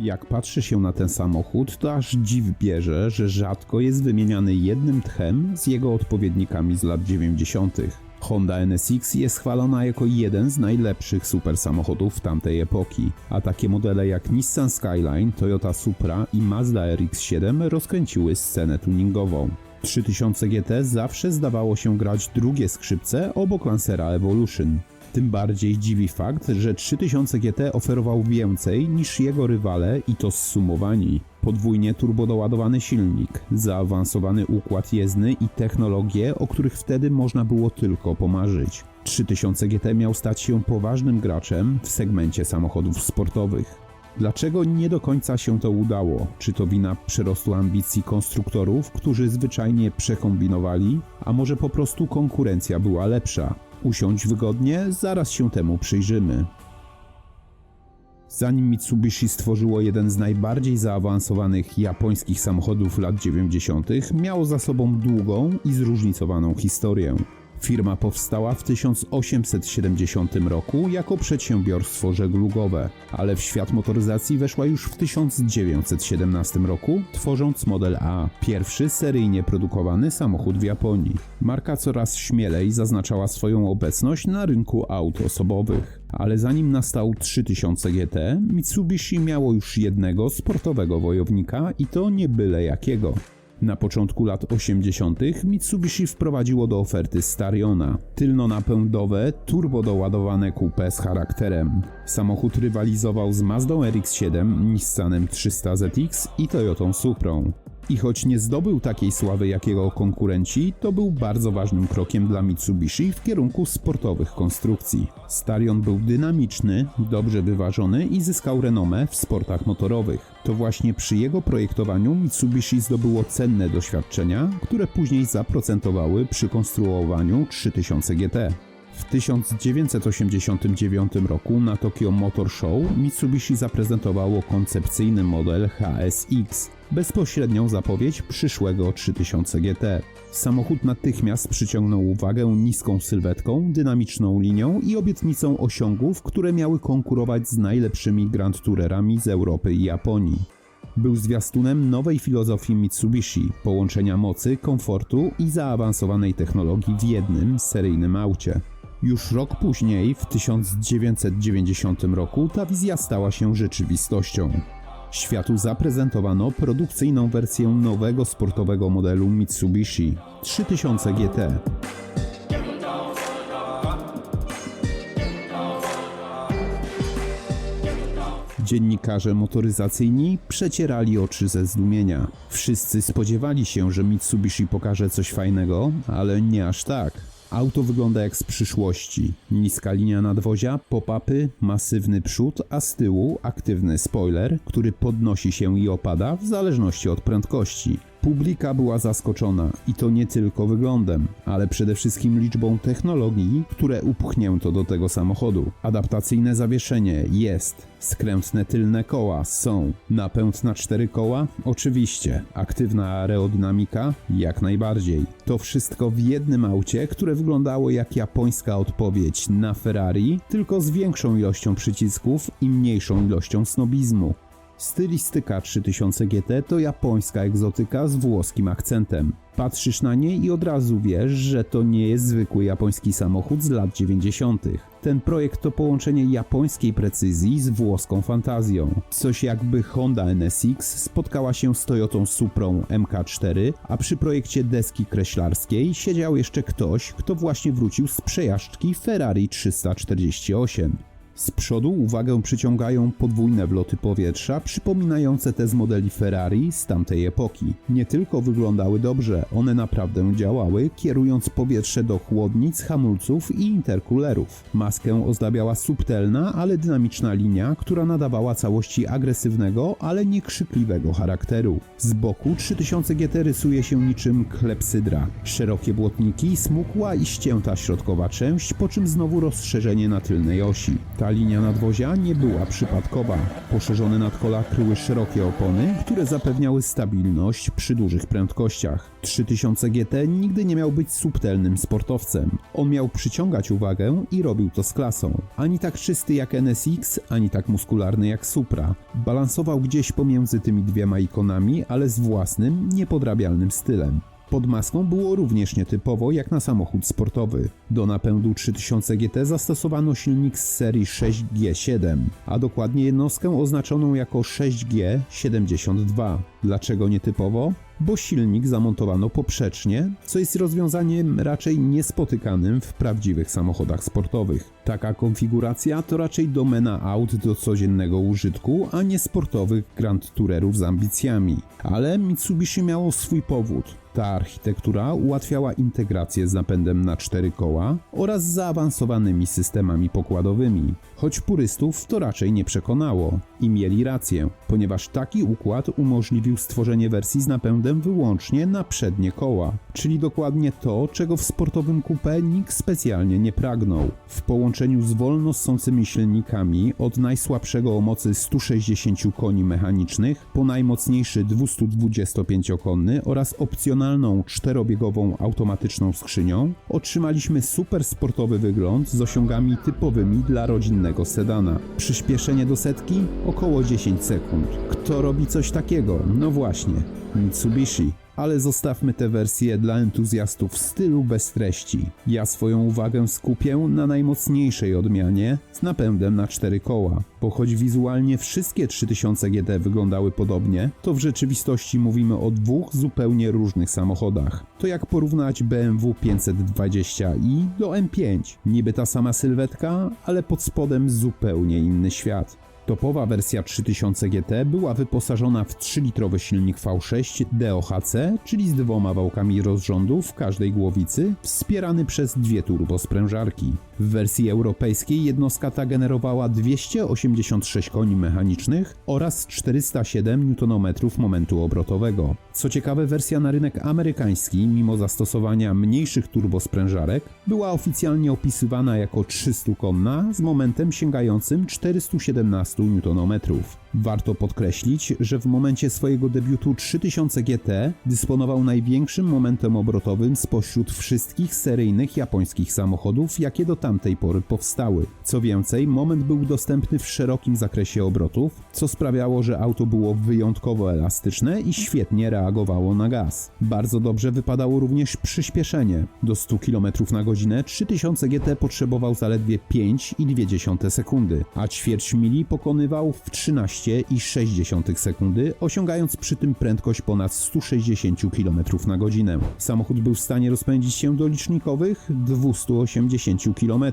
Jak patrzy się na ten samochód, to aż dziw bierze, że rzadko jest wymieniany jednym tchem z jego odpowiednikami z lat 90. Honda NSX jest chwalona jako jeden z najlepszych super samochodów tamtej epoki, a takie modele jak Nissan Skyline, Toyota Supra i Mazda RX-7 rozkręciły scenę tuningową. 3000 GT zawsze zdawało się grać drugie skrzypce obok Lancera Evolution. Tym bardziej dziwi fakt, że 3000 GT oferował więcej niż jego rywale i to zsumowani. Podwójnie turbodoładowany silnik, zaawansowany układ jezdny i technologie, o których wtedy można było tylko pomarzyć. 3000 GT miał stać się poważnym graczem w segmencie samochodów sportowych. Dlaczego nie do końca się to udało? Czy to wina przerostu ambicji konstruktorów, którzy zwyczajnie przekombinowali, a może po prostu konkurencja była lepsza? Usiądź wygodnie, zaraz się temu przyjrzymy. Zanim Mitsubishi stworzyło jeden z najbardziej zaawansowanych japońskich samochodów lat 90., miało za sobą długą i zróżnicowaną historię. Firma powstała w 1870 roku jako przedsiębiorstwo żeglugowe, ale w świat motoryzacji weszła już w 1917 roku, tworząc model A, pierwszy seryjnie produkowany samochód w Japonii. Marka coraz śmielej zaznaczała swoją obecność na rynku aut osobowych. Ale zanim nastał 3000 GT, Mitsubishi miało już jednego sportowego wojownika i to nie byle jakiego. Na początku lat 80. Mitsubishi wprowadziło do oferty Stariona, tylnonapędowe, turbodoładowane coupé z charakterem. Samochód rywalizował z Mazdą RX-7, Nissanem 300ZX i Toyotą Suprą. I choć nie zdobył takiej sławy jak jego konkurenci, to był bardzo ważnym krokiem dla Mitsubishi w kierunku sportowych konstrukcji. Starion był dynamiczny, dobrze wyważony i zyskał renomę w sportach motorowych. To właśnie przy jego projektowaniu Mitsubishi zdobyło cenne doświadczenia, które później zaprocentowały przy konstruowaniu 3000 GT. W 1989 roku na Tokyo Motor Show Mitsubishi zaprezentowało koncepcyjny model HSX, bezpośrednią zapowiedź przyszłego 3000 GT. Samochód natychmiast przyciągnął uwagę niską sylwetką, dynamiczną linią i obietnicą osiągów, które miały konkurować z najlepszymi Grand Tourerami z Europy i Japonii. Był zwiastunem nowej filozofii Mitsubishi, połączenia mocy, komfortu i zaawansowanej technologii w jednym seryjnym aucie. Już rok później, w 1990 roku, ta wizja stała się rzeczywistością. Światu zaprezentowano produkcyjną wersję nowego sportowego modelu Mitsubishi 3000 GT. Dziennikarze motoryzacyjni przecierali oczy ze zdumienia. Wszyscy spodziewali się, że Mitsubishi pokaże coś fajnego, ale nie aż tak. Auto wygląda jak z przyszłości. Niska linia nadwozia, pop-upy, masywny przód, a z tyłu aktywny spoiler, który podnosi się i opada w zależności od prędkości. Publika była zaskoczona i to nie tylko wyglądem, ale przede wszystkim liczbą technologii, które upchnięto do tego samochodu. Adaptacyjne zawieszenie jest, skrętne tylne koła są, napęd na cztery koła? Oczywiście, aktywna aerodynamika? Jak najbardziej. To wszystko w jednym aucie, które wyglądało jak japońska odpowiedź na Ferrari, tylko z większą ilością przycisków i mniejszą ilością snobizmu. Stylistyka 3000 GT to japońska egzotyka z włoskim akcentem. Patrzysz na nie i od razu wiesz, że to nie jest zwykły japoński samochód z lat 90. Ten projekt to połączenie japońskiej precyzji z włoską fantazją. Coś jakby Honda NSX spotkała się z Toyotą Suprą MK4, a przy projekcie deski kreślarskiej siedział jeszcze ktoś, kto właśnie wrócił z przejażdżki Ferrari 348. Z przodu uwagę przyciągają podwójne wloty powietrza, przypominające te z modeli Ferrari z tamtej epoki. Nie tylko wyglądały dobrze, one naprawdę działały, kierując powietrze do chłodnic, hamulców i interkulerów. Maskę ozdabiała subtelna, ale dynamiczna linia, która nadawała całości agresywnego, ale nie krzykliwego charakteru. Z boku 3000 GT rysuje się niczym klepsydra. Szerokie błotniki, smukła i ścięta środkowa część, po czym znowu rozszerzenie na tylnej osi. Ta linia nadwozia nie była przypadkowa. Poszerzone nadkola kryły szerokie opony, które zapewniały stabilność przy dużych prędkościach. 3000 GT nigdy nie miał być subtelnym sportowcem. On miał przyciągać uwagę i robił to z klasą. Ani tak czysty jak NSX, ani tak muskularny jak Supra. Balansował gdzieś pomiędzy tymi dwiema ikonami, ale z własnym, niepodrabialnym stylem. Pod maską było również nietypowo jak na samochód sportowy. Do napędu 3000 GT zastosowano silnik z serii 6G7, a dokładnie jednostkę oznaczoną jako 6G72. Dlaczego nietypowo? Bo silnik zamontowano poprzecznie, co jest rozwiązaniem raczej niespotykanym w prawdziwych samochodach sportowych. Taka konfiguracja to raczej domena aut do codziennego użytku, a nie sportowych Grand Tourerów z ambicjami. Ale Mitsubishi miało swój powód. Ta architektura ułatwiała integrację z napędem na cztery koła oraz zaawansowanymi systemami pokładowymi, choć purystów to raczej nie przekonało. I mieli rację, ponieważ taki układ umożliwił stworzenie wersji z napędem wyłącznie na przednie koła, czyli dokładnie to, czego w sportowym coupe nikt specjalnie nie pragnął. W połączeniu z wolno ssącymi silnikami od najsłabszego o mocy 160 koni mechanicznych po najmocniejszy 225-konny oraz opcjonalną czterobiegową automatyczną skrzynią, otrzymaliśmy super sportowy wygląd z osiągami typowymi dla rodzinnego sedana. Przyspieszenie do setki około 10 sekund. Kto robi coś takiego? No właśnie, Mitsubishi. Ale zostawmy tę wersję dla entuzjastów w stylu bez treści. Ja swoją uwagę skupię na najmocniejszej odmianie z napędem na cztery koła. Bo choć wizualnie wszystkie 3000 GT wyglądały podobnie, to w rzeczywistości mówimy o dwóch zupełnie różnych samochodach. To jak porównać BMW 520i do M5. Niby ta sama sylwetka, ale pod spodem zupełnie inny świat. Topowa wersja 3000 GT była wyposażona w 3-litrowy silnik V6 DOHC, czyli z dwoma wałkami rozrządu w każdej głowicy, wspierany przez dwie turbosprężarki. W wersji europejskiej jednostka ta generowała 286 koni mechanicznych oraz 407 Nm momentu obrotowego. Co ciekawe, wersja na rynek amerykański, mimo zastosowania mniejszych turbosprężarek, była oficjalnie opisywana jako 300-konna z momentem sięgającym 417 Nm. Warto podkreślić, że w momencie swojego debiutu 3000 GT dysponował największym momentem obrotowym spośród wszystkich seryjnych japońskich samochodów, jakie do tamtej pory powstały. Co więcej, moment był dostępny w szerokim zakresie obrotów, co sprawiało, że auto było wyjątkowo elastyczne i świetnie reagowało na gaz. Bardzo dobrze wypadało również przyspieszenie. Do 100 km na godzinę 3000 GT potrzebował zaledwie 5,2 sekundy, a ćwierć mili pokonywał w 13,6 sekundy, osiągając przy tym prędkość ponad 160 km na godzinę. Samochód był w stanie rozpędzić się do licznikowych 280 km,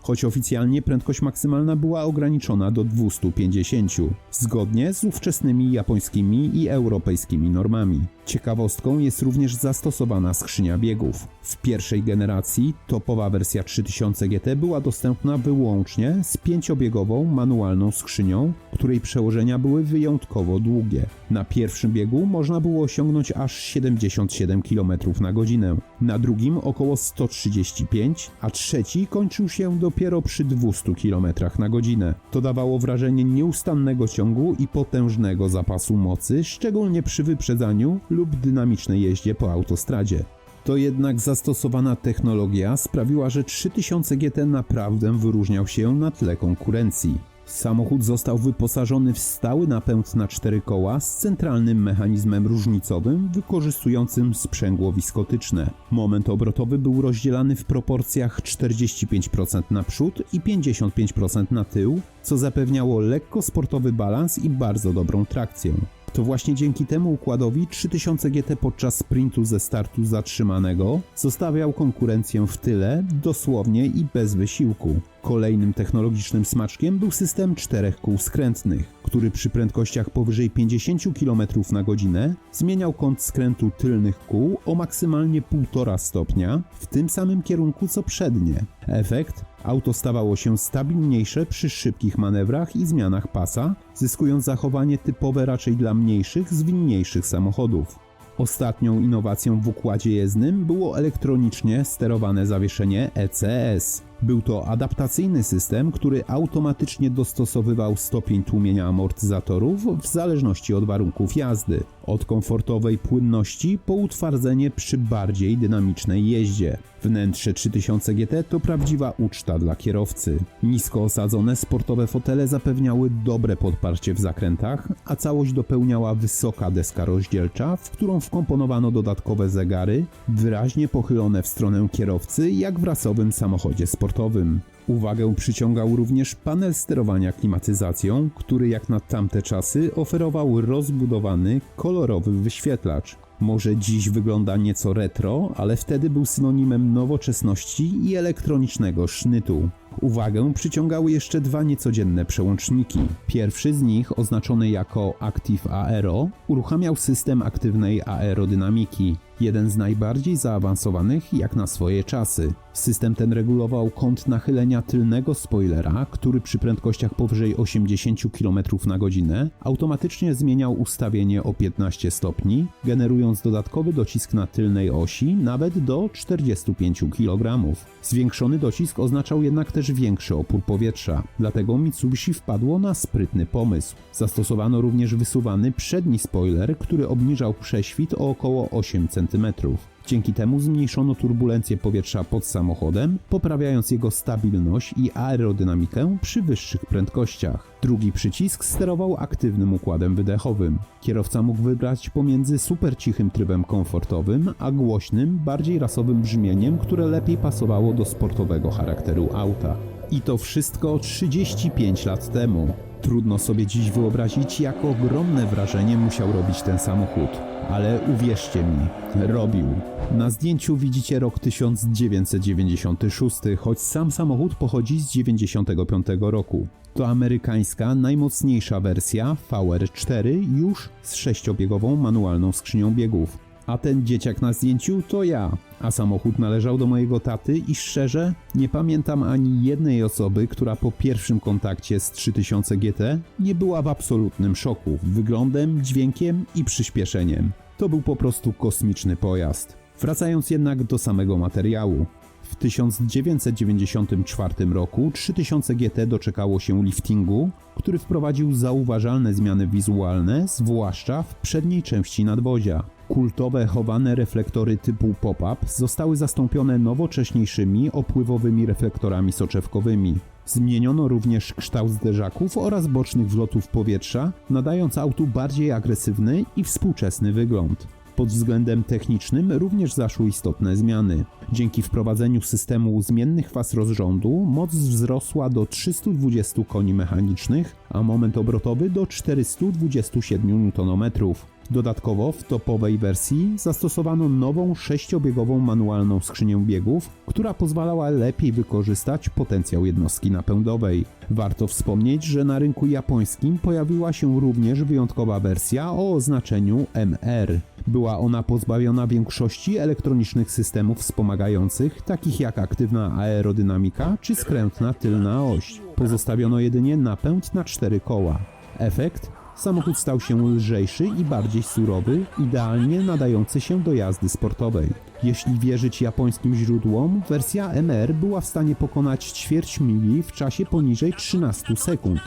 choć oficjalnie prędkość maksymalna była ograniczona do 250, zgodnie z ówczesnymi japońskimi i europejskimi normami. Ciekawostką jest również zastosowana skrzynia biegów. W pierwszej generacji topowa wersja 3000 GT była dostępna wyłącznie z pięciobiegową manualną skrzynią, której przełożenia były wyjątkowo długie. Na pierwszym biegu można było osiągnąć aż 77 km na godzinę, na drugim około 135, a trzeci kończył się dopiero przy 200 km na godzinę. To dawało wrażenie nieustannego ciągu i potężnego zapasu mocy, szczególnie przy wyprzedzaniu lub dynamicznej jeździe po autostradzie. To jednak zastosowana technologia sprawiła, że 3000 GT naprawdę wyróżniał się na tle konkurencji. Samochód został wyposażony w stały napęd na cztery koła z centralnym mechanizmem różnicowym wykorzystującym sprzęgło wiskotyczne. Moment obrotowy był rozdzielany w proporcjach 45% na przód i 55% na tył, co zapewniało lekko sportowy balans i bardzo dobrą trakcję. To właśnie dzięki temu układowi 3000 GT podczas sprintu ze startu zatrzymanego zostawiał konkurencję w tyle, dosłownie i bez wysiłku. Kolejnym technologicznym smaczkiem był system czterech kół skrętnych, który przy prędkościach powyżej 50 km na godzinę zmieniał kąt skrętu tylnych kół o maksymalnie 1,5 stopnia w tym samym kierunku co przednie. Efekt? Auto stawało się stabilniejsze przy szybkich manewrach i zmianach pasa, zyskując zachowanie typowe raczej dla mniejszych, zwinniejszych samochodów. Ostatnią innowacją w układzie jezdnym było elektronicznie sterowane zawieszenie ECS. Był to adaptacyjny system, który automatycznie dostosowywał stopień tłumienia amortyzatorów w zależności od warunków jazdy, od komfortowej płynności po utwardzenie przy bardziej dynamicznej jeździe. Wnętrze 3000 GT to prawdziwa uczta dla kierowcy. Nisko osadzone sportowe fotele zapewniały dobre podparcie w zakrętach, a całość dopełniała wysoka deska rozdzielcza, w którą wkomponowano dodatkowe zegary, wyraźnie pochylone w stronę kierowcy, jak w rasowym samochodzie sportowym. Uwagę przyciągał również panel sterowania klimatyzacją, który jak na tamte czasy oferował rozbudowany, kolorowy wyświetlacz. Może dziś wygląda nieco retro, ale wtedy był synonimem nowoczesności i elektronicznego sznytu. Uwagę przyciągały jeszcze dwa niecodzienne przełączniki. Pierwszy z nich, oznaczony jako Active Aero, uruchamiał system aktywnej aerodynamiki, jeden z najbardziej zaawansowanych jak na swoje czasy. System ten regulował kąt nachylenia tylnego spoilera, który przy prędkościach powyżej 80 km na godzinę automatycznie zmieniał ustawienie o 15 stopni, generując dodatkowy docisk na tylnej osi nawet do 45 kg. Zwiększony docisk oznaczał jednak też większy opór powietrza, dlatego Mitsubishi wpadło na sprytny pomysł. Zastosowano również wysuwany przedni spoiler, który obniżał prześwit o około 8 cm. Dzięki temu zmniejszono turbulencję powietrza pod samochodem, poprawiając jego stabilność i aerodynamikę przy wyższych prędkościach. Drugi przycisk sterował aktywnym układem wydechowym. Kierowca mógł wybrać pomiędzy super cichym trybem komfortowym, a głośnym, bardziej rasowym brzmieniem, które lepiej pasowało do sportowego charakteru auta. I to wszystko 35 lat temu. Trudno sobie dziś wyobrazić, jak ogromne wrażenie musiał robić ten samochód. Ale uwierzcie mi, robił. Na zdjęciu widzicie rok 1996, choć sam samochód pochodzi z 95 roku. To amerykańska, najmocniejsza wersja VR4 już z sześciobiegową manualną skrzynią biegów. A ten dzieciak na zdjęciu to ja, a samochód należał do mojego taty i szczerze nie pamiętam ani jednej osoby, która po pierwszym kontakcie z 3000 GT nie była w absolutnym szoku wyglądem, dźwiękiem i przyspieszeniem. To był po prostu kosmiczny pojazd. Wracając jednak do samego materiału. W 1994 roku 3000 GT doczekało się liftingu, który wprowadził zauważalne zmiany wizualne, zwłaszcza w przedniej części nadwozia. Kultowe chowane reflektory typu pop-up zostały zastąpione nowocześniejszymi opływowymi reflektorami soczewkowymi. Zmieniono również kształt zderzaków oraz bocznych wlotów powietrza, nadając autu bardziej agresywny i współczesny wygląd. Pod względem technicznym również zaszły istotne zmiany. Dzięki wprowadzeniu systemu zmiennych faz rozrządu moc wzrosła do 320 koni mechanicznych, a moment obrotowy do 427 Nm. Dodatkowo w topowej wersji zastosowano nową sześciobiegową manualną skrzynię biegów, która pozwalała lepiej wykorzystać potencjał jednostki napędowej. Warto wspomnieć, że na rynku japońskim pojawiła się również wyjątkowa wersja o oznaczeniu MR. Była ona pozbawiona większości elektronicznych systemów wspomagających, takich jak aktywna aerodynamika czy skrętna tylna oś. Pozostawiono jedynie napęd na cztery koła. Efekt? Samochód stał się lżejszy i bardziej surowy, idealnie nadający się do jazdy sportowej. Jeśli wierzyć japońskim źródłom, wersja MR była w stanie pokonać ćwierć mili w czasie poniżej 13 sekund.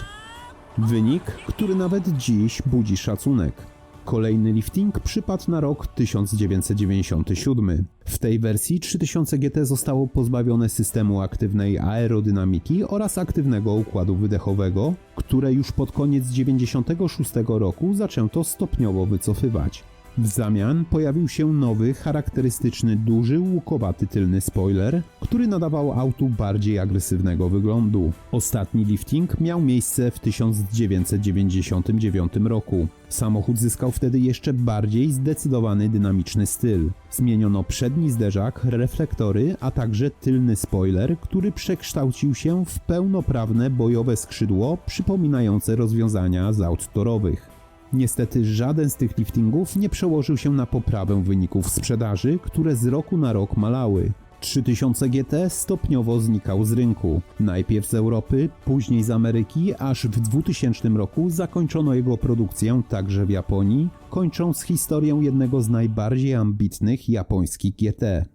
Wynik, który nawet dziś budzi szacunek. Kolejny lifting przypadł na rok 1997. W tej wersji 3000 GT zostało pozbawione systemu aktywnej aerodynamiki oraz aktywnego układu wydechowego, które już pod koniec 1996 roku zaczęto stopniowo wycofywać. W zamian pojawił się nowy, charakterystyczny, duży, łukowaty tylny spoiler, który nadawał autu bardziej agresywnego wyglądu. Ostatni lifting miał miejsce w 1999 roku. Samochód zyskał wtedy jeszcze bardziej zdecydowany dynamiczny styl. Zmieniono przedni zderzak, reflektory, a także tylny spoiler, który przekształcił się w pełnoprawne bojowe skrzydło przypominające rozwiązania z aut torowych. Niestety żaden z tych liftingów nie przełożył się na poprawę wyników sprzedaży, które z roku na rok malały. 3000 GT stopniowo znikał z rynku. Najpierw z Europy, później z Ameryki, aż w 2000 roku zakończono jego produkcję także w Japonii, kończąc historię jednego z najbardziej ambitnych japońskich GT.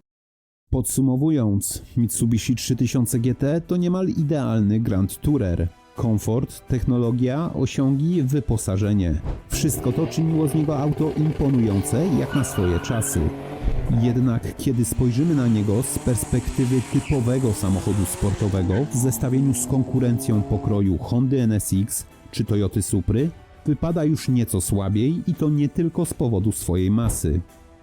Podsumowując, Mitsubishi 3000 GT to niemal idealny Grand Tourer. Komfort, technologia, osiągi, wyposażenie. Wszystko to czyniło z niego auto imponujące jak na swoje czasy. Jednak kiedy spojrzymy na niego z perspektywy typowego samochodu sportowego w zestawieniu z konkurencją pokroju Hondy NSX czy Toyoty Supry, wypada już nieco słabiej i to nie tylko z powodu swojej masy.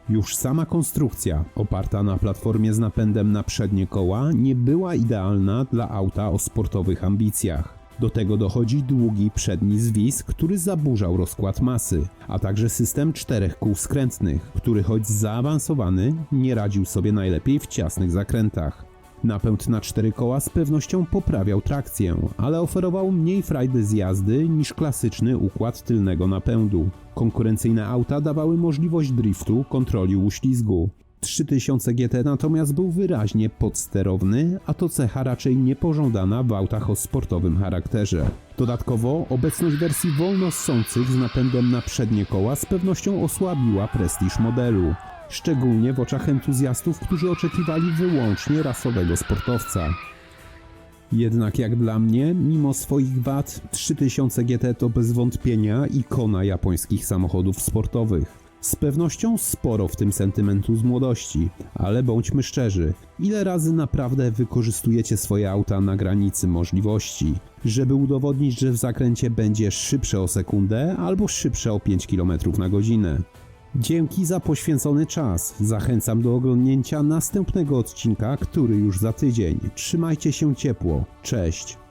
Już sama konstrukcja, oparta na platformie z napędem na przednie koła, nie była idealna dla auta o sportowych ambicjach. Do tego dochodzi długi przedni zwis, który zaburzał rozkład masy, a także system czterech kół skrętnych, który choć zaawansowany, nie radził sobie najlepiej w ciasnych zakrętach. Napęd na cztery koła z pewnością poprawiał trakcję, ale oferował mniej frajdy z jazdy niż klasyczny układ tylnego napędu. Konkurencyjne auta dawały możliwość driftu, kontroli uślizgu. 3000 GT natomiast był wyraźnie podsterowny, a to cecha raczej niepożądana w autach o sportowym charakterze. Dodatkowo obecność wersji wolno ssących z napędem na przednie koła z pewnością osłabiła prestiż modelu szczególnie w oczach entuzjastów, którzy oczekiwali wyłącznie rasowego sportowca. Jednak jak dla mnie, mimo swoich wad, 3000 GT to bez wątpienia ikona japońskich samochodów sportowych. Z pewnością sporo w tym sentymentu z młodości, ale bądźmy szczerzy, ile razy naprawdę wykorzystujecie swoje auta na granicy możliwości, żeby udowodnić, że w zakręcie będzie szybsze o sekundę albo szybsze o 5 km na godzinę. Dzięki za poświęcony czas. Zachęcam do oglądnięcia następnego odcinka, który już za tydzień. Trzymajcie się ciepło. Cześć.